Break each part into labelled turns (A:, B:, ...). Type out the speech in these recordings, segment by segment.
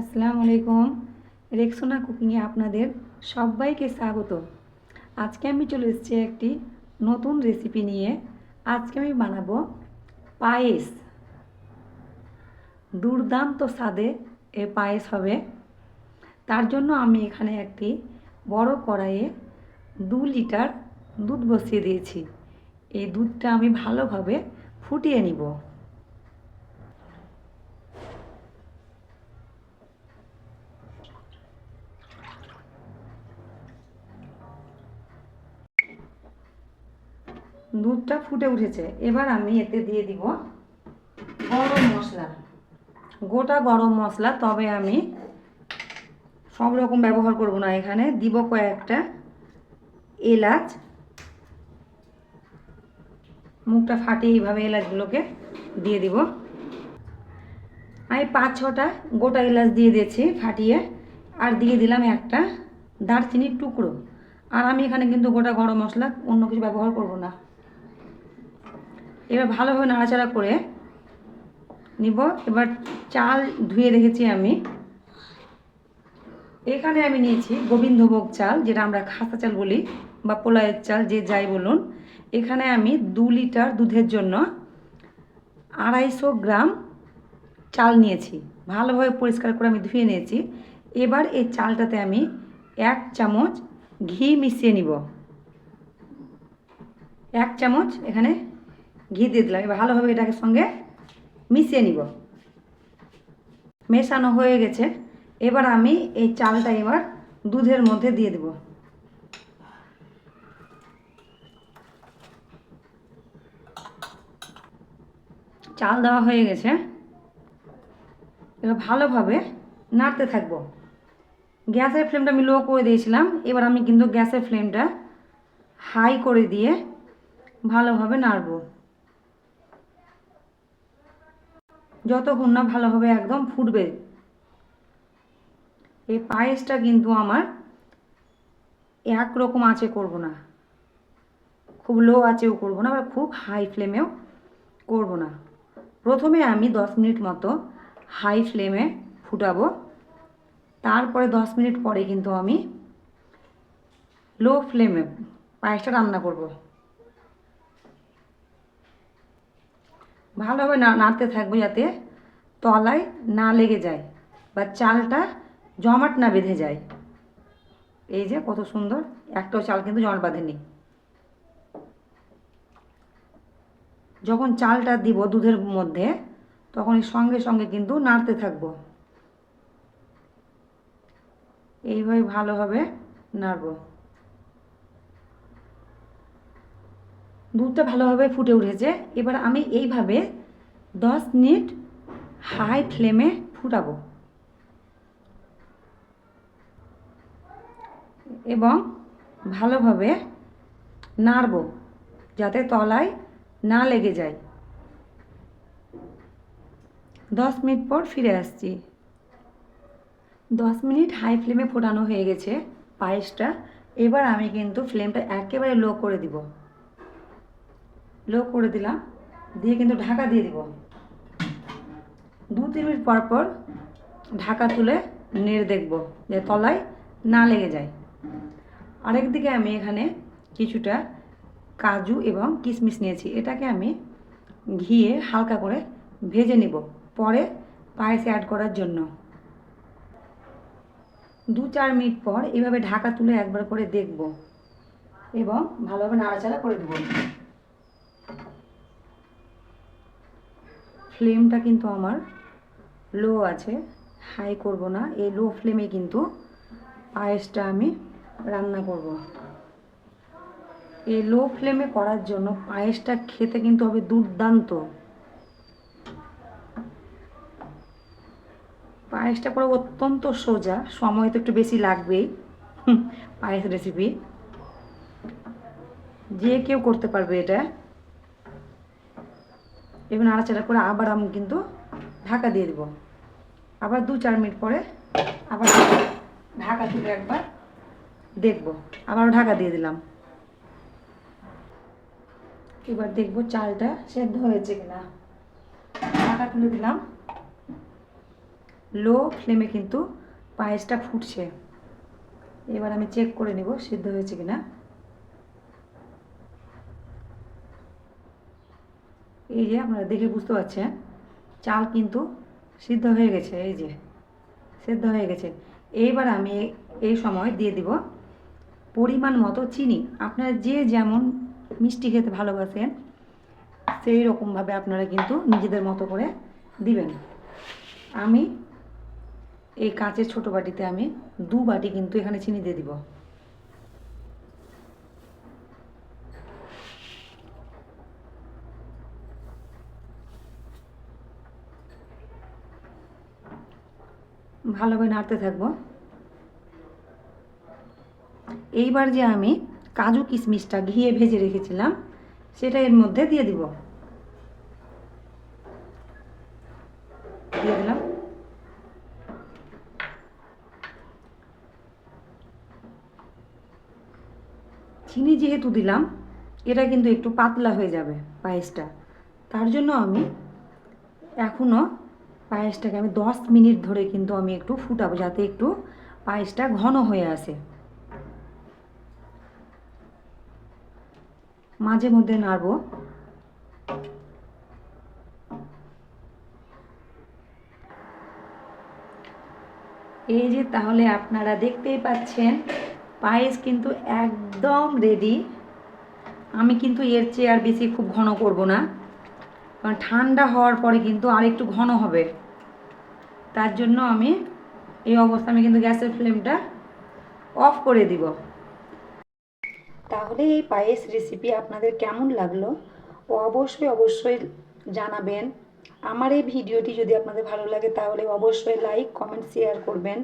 A: আসসালামু আলাইকুম। রেক্সোনা কুকিংয়ে আপনাদের সবাইকে স্বাগত। আজকে আমি চলে এসেছি একটি নতুন রেসিপি নিয়ে। আজকে আমি বানাবো পায়েস। দুর্দান্ত স্বাদে এ পায়েস হবে। তার জন্য আমি এখানে একটি বড় কড়াইয়ে দু লিটার দুধ বসিয়ে দিয়েছি। এই দুধটা আমি ভালোভাবে ফুটিয়ে নিব। দুধটা ফুটে উঠেছে। এবার আমি এতে দিয়ে দিব গরম মশলা। গোটা গরম মশলা, তবে আমি সব রকম ব্যবহার করব না এখানে। দিব কয়েকটা এলাচ। মুখটা ফাটিয়ে এইভাবে এলাচগুলোকে দিয়ে দিব। আমি পাঁচ ছটা গোটা এলাচ দিয়ে দিয়েছি ফাটিয়ে, আর দিয়ে দিলাম একটা দারচিনির টুকরো। আর আমি এখানে কিন্তু গোটা গরম মশলা অন্য কিছু ব্যবহার করব না। এবার ভালোভাবে নাড়াচাড়া করে নিব। এবার চাল ধুয়ে রেখেছি আমি। এখানে আমি নিয়েছি গোবিন্দভোগ চাল, যেটা আমরা খাসা চাল বলি বা পোলায়ের চাল, যে যাই বলুন। এখানে আমি দু লিটার দুধের জন্য আড়াইশো গ্রাম চাল নিয়েছি। ভালোভাবে পরিষ্কার করে আমি ধুয়ে নিয়েছি। এবার এই চালটাতে আমি এক চামচ ঘি মিশিয়ে নিব। এক চামচ এখানে ঘি দিয়ে দিলাম। এবার ভালোভাবে এটাকে সঙ্গে মিশিয়ে নিব। মেশানো হয়ে গেছে। এবার আমি এই চালটা এবার দুধের মধ্যে দিয়ে দেব। চাল দেওয়া হয়ে গেছে। এবার ভালোভাবে নাড়তে থাকব। গ্যাসের ফ্লেমটা আমি লো করে দিয়েছিলাম। এবার আমি কিন্তু গ্যাসের ফ্লেমটা হাই করে দিয়ে ভালোভাবে নাড়বো। যতক্ষণ না ভালোভাবে একদম ফুটবে। এই পায়েসটা কিন্তু আমার একরকম আঁচে করব না। খুব লো আঁচেও করব না আবার খুব হাই ফ্লেমেও করব না। প্রথমে আমি দশ মিনিট মতো হাই ফ্লেমে ফুটাবো। তারপরে দশ মিনিট পরে কিন্তু আমি লো ফ্লেমে পায়েসটা রান্না করব। ভালোভাবে না নাড়তে থাকব যাতে তলায় না লেগে যায় বা চালটা জমাট না বেঁধে যায়। এই যে কত সুন্দর একটাও চাল কিন্তু জমাট বাঁধেনি। যখন চালটা দিব দুধের মধ্যে, তখন সঙ্গে সঙ্গে কিন্তু নাড়তে থাকব। এইভাবে ভালোভাবে নাড়ব। দুধটা ভালোভাবে ফুটে উঠেছে। এবার আমি এইভাবে দশ মিনিট হাই ফ্লেমে ফুটাবো। এবং ভালোভাবে নাড়ব যাতে তলায় না লেগে যায়। দশ মিনিট পর ফিরে আসছি। দশ মিনিট হাই ফ্লেমে ফোটানো হয়ে গেছে পায়েসটা। এবার আমি কিন্তু ফ্লেমটা একেবারে লো করে দিব। লো করে দিলাম, দিয়ে কিন্তু ঢাকা দিয়ে দিব। দু তিন মিনিট পর পর ঢাকা তুলে নেড়ে দেখব, যে তলায় না লেগে যায়। আরেকদিকে আমি এখানে কিছুটা কাজু এবং কিশমিশ নিয়েছি, এটাকে আমি ঘিয়ে হালকা করে ভেজে নিব, পরে পায়েসে অ্যাড করার জন্য। দু চার মিনিট পর এভাবে ঢাকা তুলে একবার করে দেখব এবং ভালোভাবে নাড়াচাড়া করে দেব। ফ্লেমটা কিন্তু আমার লো আছে। হাই করব না, এই লো ফ্লেমে কিন্তু পায়েসটা আমি রান্না করব। এই লো ফ্লেমে করার জন্য পায়েসটা খেতে কিন্তু হবে দুর্দান্ত। পায়েসটা করা অত্যন্ত সোজা, সময় তো একটু বেশি লাগবেই। পায়েস রেসিপি যে কেউ করতে পারবে এটা। এবার নাড়াচাড়া করে আবার আমি কিন্তু ঢাকা দিয়ে দেবো। আবার দু চার মিনিট পরে আবার ঢাকা তুলে একবার দেখব। আবার ঢাকা দিয়ে দিলাম। এবার দেখব চালটা সেদ্ধ হয়েছে কিনা। ঢাকা তুলে দিলাম। লো ফ্লেমে কিন্তু পায়েসটা ফুটছে। এবার আমি চেক করে নেব সিদ্ধ হয়েছে কিনা। এই যে আপনারা দেখে বুঝতে পারছেন, চাল কিন্তু সিদ্ধ হয়ে গেছে, এই যে সিদ্ধ হয়ে গেছে। এইবার আমি এই সময় দিয়ে দিব পরিমাণ মতো চিনি। আপনারা যে যেমন মিষ্টি খেতে ভালোবাসেন, সেই রকমভাবে আপনারা কিন্তু নিজেদের মতো করে দিবেন। আমি এই কাঁচের ছোটো বাটিতে আমি দু বাটি কিন্তু এখানে চিনি দিয়ে দিব। ভালোভাবে নাড়তে থাকব। এইবার যে আমি কাজু কিশমিশটা ঘিয়ে ভেজে রেখেছিলাম, সেটা এর মধ্যে দিয়ে দিব। দিয়ে দিলাম। চিনি যেহেতু দিলাম, এটা কিন্তু একটু পাতলা হয়ে যাবে পায়েসটা। তার জন্য আমি এখনও পায়েসটাকে আমি দশ মিনিট ধরে কিন্তু আমি একটু ফুটাবো যাতে একটু পায়েসটা ঘন হয়ে আসে। মাঝে মধ্যে নাড়বো। এই যে তাহলে আপনারা দেখতেই পাচ্ছেন, পায়েস কিন্তু একদম রেডি আমি কিন্তু এর চেয়ে আর বেশি খুব ঘন করব না, কারণ ঠান্ডা হওয়ার পরে কিন্তু আর একটু ঘন হবে। তার জন্য আমি এই অবস্থা, আমি কিন্তু গ্যাসের ফ্লেমটা অফ করে দিব। তাহলে এই পায়েস রেসিপি আপনাদের কেমন লাগল? অবশ্যই অবশ্যই জানাবেন। আমার এই ভিডিওটি যদি আপনাদের ভালো লাগে, তাহলে অবশ্যই লাইক কমেন্ট শেয়ার করবেন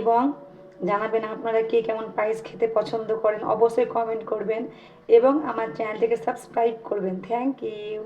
A: এবং জানাবেন আপনারা কে কেমন পায়েস খেতে পছন্দ করেন। অবশ্যই কমেন্ট করবেন এবং আমার চ্যানেলটিকে সাবস্ক্রাইব করবেন। Thank you